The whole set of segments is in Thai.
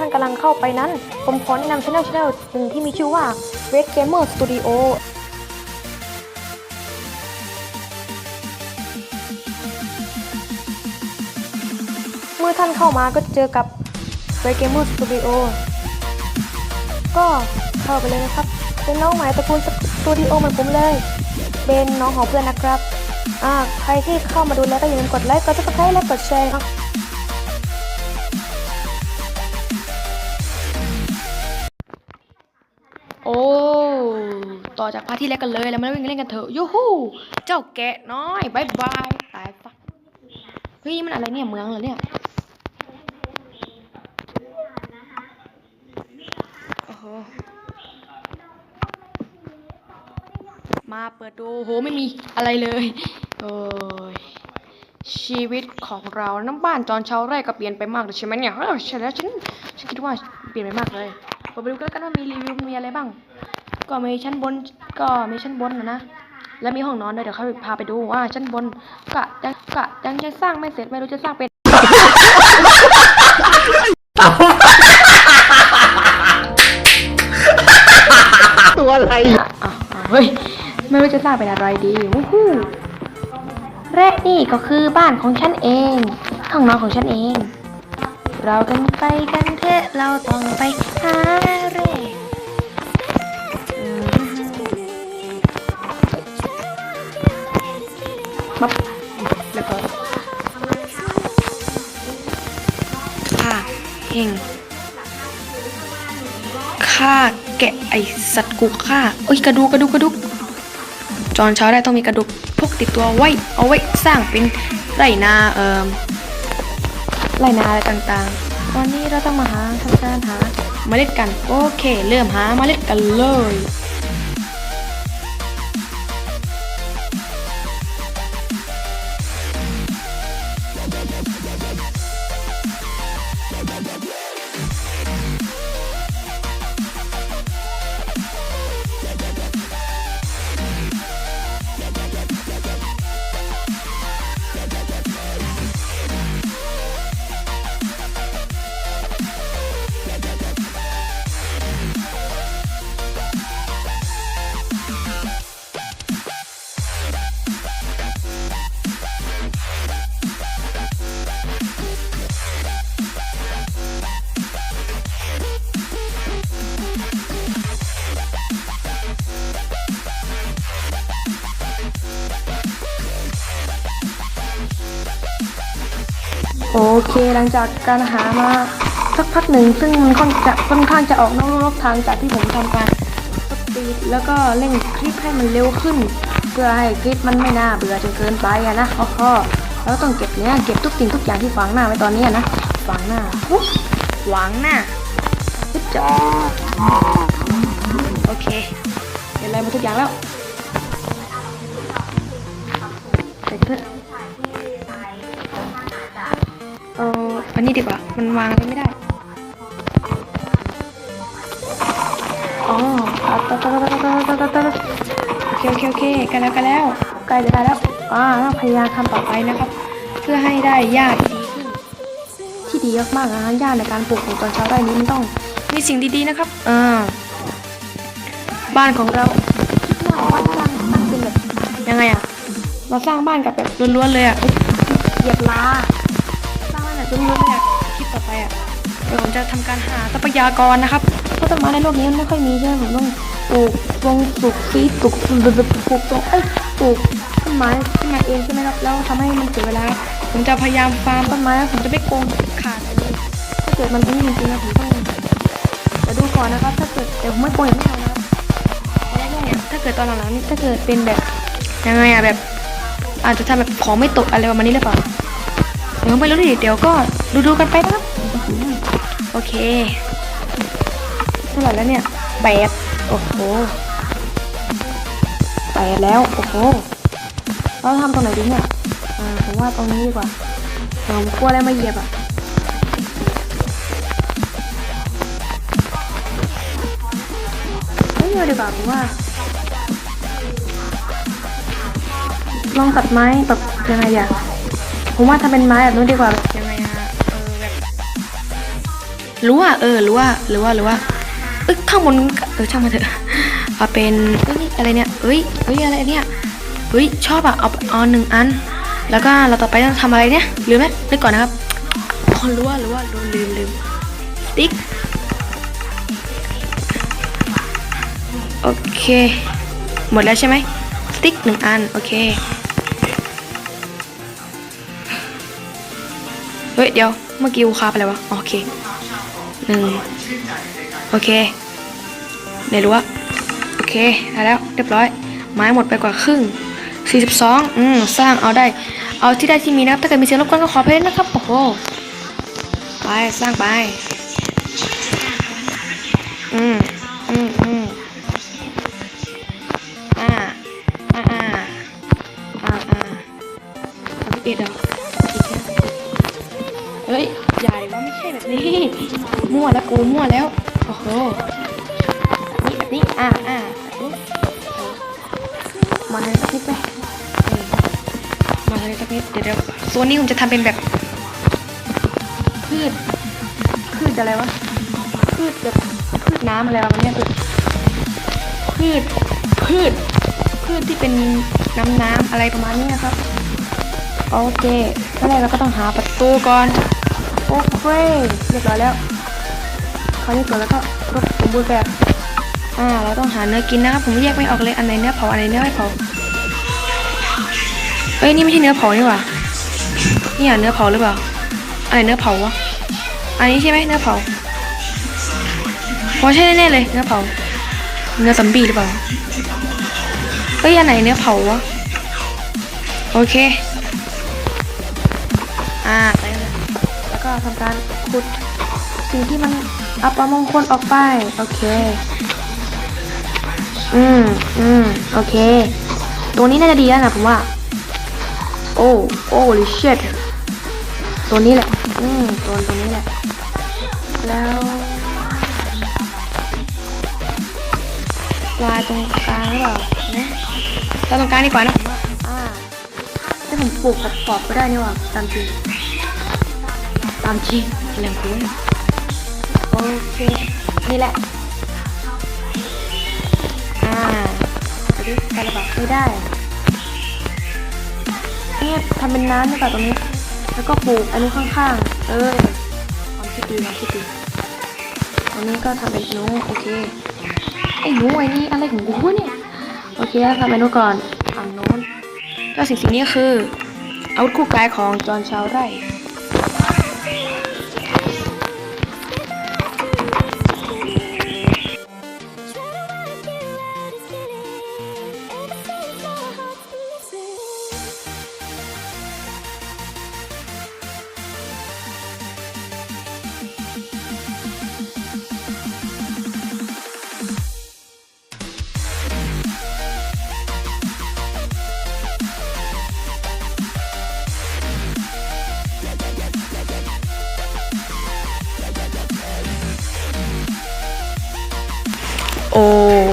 ท่านกำลังเข้าไปนั้น ผมขอแนะนำช่องช่องหนึ่งที่มีชื่อว่า Red Gamer Studio เมื่อท่านเข้ามาก็จะเจอกับ Red Gamer Studio ก็เข้าไปเลยนะครับ เป็นน้องใหม่ตระกูลสตูดิโอเหมือนผมเลย เป็นน้องของเพื่อนนะครับ อ่า ใครที่เข้ามาดูแล้วก็อย่าลืมกดไลค์ กดซับสไครต์และกดแชร์ครับ ต่อจากพาร์ทที่แรกกันเลยแล้วมาเล่นกันเล่นกันเถอะยูฮูเจ้าแกะน้อยบายบายตายฟักเฮ้ยมันอะไรเนี่ยเมืองเหรอเนี่ยโอ้โหมาเปิดดูโหไม่มีอะไรเลยโอ้ยชีวิตของเราน้ำบ้านจอนช้าแรกก็เปลี่ยนไปมากเลยใช่ไหมเนี่ยใช่แล้วฉันฉันคิดว่าเปลี่ยนไปมากเลยเราไปดูกันแล้วกันว่ามีรีวิวมีอะไรบ้าง ก็มีชั้นบนก็มีชั้นบนนะนะ แล้วมีห้องนอนด้วยเดี๋ยวเขาพาไปดูว่าชั้นบนก็ยังก็ยังจะสร้างไม่เสร็จไม่รู้จะสร้างเป็นตัวอะไรอะอะอะเฮ้ยไม่รู้จะสร้างเป็นอะไรดีวู้ฮู้และนี่ก็คือบ้านของฉันเองห้องนอนของฉันเอง เรากันไปกันเถอะเราต้องไปหาเร่ งฆ่าแกะไอสัตว์กูฆ่าโอ้ยกระดูกกระดูกกระดูกจอนเช้าได้ต้องมีกระดูกพกติดตัวไว้เอาไว้สร้างเป็นไรนาเอ่อไรนาอะไรต่างๆตอนนี้เราต้องมาหาทำการหาเมล็ดกัน โอเค เริ่มหาเมล็ดกันเลย โอเคหลังจากการหามาสักพักหนึ่งซึ่งมันค่อนจะค่อนข้างจะออกนอกรอบทางจากที่ผมทำการสปีดแล้วก็เร่งคลิปให้มันเร็วขึ้น เพื่อให้คลิปมันไม่น่าเบื่อจนเกินไปอะนะข้อแล้วต้องเก็บเนี้ยเก็บทุกสิ่งทุกอย่างที่ฝังหน้าไว้ตอนนี้นะฝังหน้าหวังหน้าปึ๊บจอโอเคเก็บอะไรมาทุกอย่างแล้วเสร็จเถอ อันนี้ดีกว่า มันวางอะไไม่ได้ อ๋อตัดตัดตัดตัดตัดตัดโอเคโอเคโอเคกันแล้วกันแล้วใกล้จะได้แล้ว อ่าเราพยายามทำต่อไปนะครับ เพื่อให้ได้หญาที่ดีขึ้น ที่ดีมากๆนะหญ้าในการปลูกของตอนเช้าได้นี้มันต้องมีสิ่งดีๆนะครับ อ่า บ้านของเราคิดว่าบ้านสร้างตั้งเป็นแบบยังไงอะเราสร้างบ้านกับแบบล้วนๆเลยอะเหยียบลา สร้างบ้านแบบล้วนๆเลยอะคลิปต่อไปอะเดี๋ยวผมจะทำการหาทรัพยากรนะครับเพราะต้นไม้ในโลกนี้มันไม่ค่อยมีใช่ไหมผมต้องปลูกปลูกปลูกฟีดปลูกปลูกปลูกตรงเอ้ยปลูกต้นไม้ขึ้นมาเองใช่ไหมครับแล้วทำให้มันเสียเวลาผมจะพยายามฟาร์มต้นไม้ผมจะไม่โกงขาดเลยถ้าเกิดมันเป็นจริงๆนะผมต้องเดี๋ยวดูก่อนนะครับ ถ้าเกิดเดี๋ยวผมไม่โกงอย่างที่เรานะครับง่าเนี่ยถ้าเกิดตอนหลังๆนี่ถ้าเกิดเป็นแบบยังไงอะแบบ อาจจะทำแบบของไม่ตกอะไรประมาณนี้หรือเปล่า เดี๋ยวไม่รู้ดิเดี๋ยวก็ดูดูกันไปนะครับโอเคเท่าไหร่แล้วเนี่ยแปดโอ้โหแปดแล้วโอ้โหเราทำตรงไหนดีเนี่ยผมว่าตรงนี้ดีกว่าเดี๋ยวผมกลัวอะไรมาเหยียบอะไม่เอาดีกว่าผมว่า ลองตัดไม้แบบยังไงอะ ผมว่าถ้าเป็นไม้แบบนู้นดีกว่าแบบยังไงอะเออแบบรู้ว่าเออรู้ว่าหรือว่าหรือว่าเอ้ยข้างบนเออช่างมาเถอะเอาเป็นเอ้ยอะไรเนี่ยเอ้ยเอ้ยอะไรเนี่ยเฮ้ยชอบอะเอาเอาหนึ่งอัน แล้วก็เราต่อไปต้องทำอะไรเนี่ยลืมไหมนึกก่อนนะครับอ๋อรู้ว่ารู้ว่ารู้ลืมลืมติ๊กโอเค หมดแล้วใช่ไหมสติ๊กหนึ่งอัน โอเค เฮ้ยเดี๋ยวเมื่อกี้กูคาไปแล้ววะโอเคหนึ่งโอเคไหนรู้ว่าโอเคได้แล้วเรียบร้อย ไม้หมดไปกว่าครึ่ง 42 อืมสร้างเอาได้ เอาที่ได้ที่มีนะครับถ้าเกิดมีเสียงรบกวนก็ขอไปเล่นนะครับโอ้โหไปสร้างไป อืม มั่วแล้วกูมั่วแล้ว โอ้โหนี้แบบนี้ อ่าอ่าแบบนี้มาเลยสักนิดไหมมาเลยสักนิด เดี๋ยวเดี๋ยวโซนนี้ผมจะทำเป็นแบบ พืช พืชอะไรวะ พืชแบบพืชน้ำอะไรประมาณเนี้ยพืช พืช พืชที่เป็นน้ำน้ำอะไรประมาณนี้นะครับ โอเคขั้นแรกเราก็ต้องหาประตูก่อน โอเค เรียบร้อยแล้วาวนี้ก่อนแล้วก็รบสมบูรณ์แบบอ่าเราต้องหาเนื้อกินนะครับผมแยกไม่ออกเลยอันไหนเนื้อเผาอันไหนเนื้อไม่เผาเอ้ยนี่ไม่ใช่เนื้อเผานี่หว่านี่อะเนื้อเผาหรือเปล่าอันไหนเนื้อเผาวะอันนี้ใช่ไหมเนื้อเผาพอใช่แน่ๆเลยเนื้อเผา เนื้อซัมบีหรือเปล่าเอ้ยอันไหนเนื้อเผาวะโอเค อ่าไปเลยแล้วก็ทำการขุดสิ่งที่มัน อัปมงคลออกไป โอเค อืมอืมโอเค ตัวนี้น่าจะดีแล้วนะผมว่า โอ้โอ้ลิเชตตัวนี้แหละ อืมตัวตัวนี้แหละ แล้วลายตรงกลางหรือเปล่านะลายตรงกลางดีกว่านะผมว่าอ่าถ้าผมปลูกกับปอบก็ได้นี่หว่าตามจริงตามจริงแหล่งคุ้ นโอเคนี่แหละ อ่าดูการระบาดไม่ได้เนี่ยทำเป็นน้ำดีกว่าตรงนี้ แล้วก็ปลูกอันนี้ข้างๆ เออความคิดดีความคิดดีตรงนี้ก็ทำเป็นหนูโอเค ไอ้หนูไอ้นี่อะไรของกูเนี่ย โอเคทำเมนูก่อนฝั่งโน้นก็สิ่งสิ่งนี้คืออาวุธคู่กายของจอนชาวไร่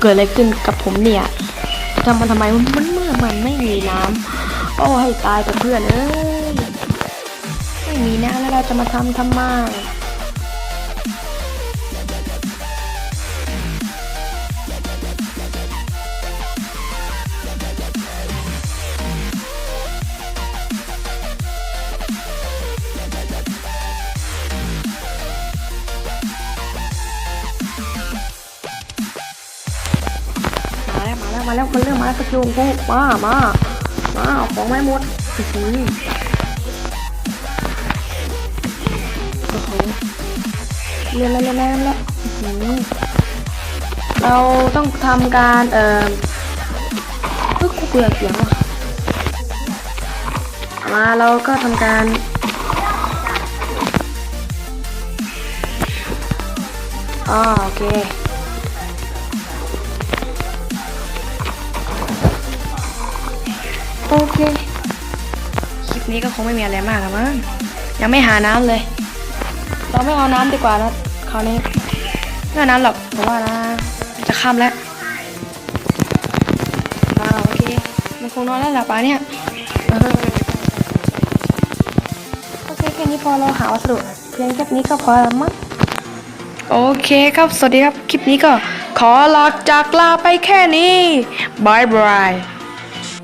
เกิดอะไรขึ้นกับผมเนี่ยทำมันทำไมมันมันเมื่อมันไม่มีน้ำโอ้ให้ตายกับเพื่อนเอ้ยไม่มีน้ำแล้วเราจะมาทำทำไม แล้วคนเรื่องมาสกิลกูมามามาเอาของไม่หมดอื้อหือโอ้โหเรียนแล้วเรียนแล้วเรียนแล้วเราต้องทำการเอ่อเฮ้ยกูเบื่อเสียงว่ะมาเราก็ทำการอ๋อโอเค นี้ก็คงไม่มีอะไรมากแล้วมั้งยังไม่หาน้ำเลย เราไม่เอาน้ำดีกว่านะคราวนี้ไม่เอาน้ำหรอกเพราะว่านะจะค่ำแล้วอ่าโอเคมันคงนอนแล้วหลับป่าเนี่ยโอเคแค่นี้พอเราหาวัสดุเพียงแค่นี้ก็พอแล้วมั้งโอเคครับ สวัสดีครับ คลิปนี้ก็ขอลาจากลาไปแค่นี้บายบาย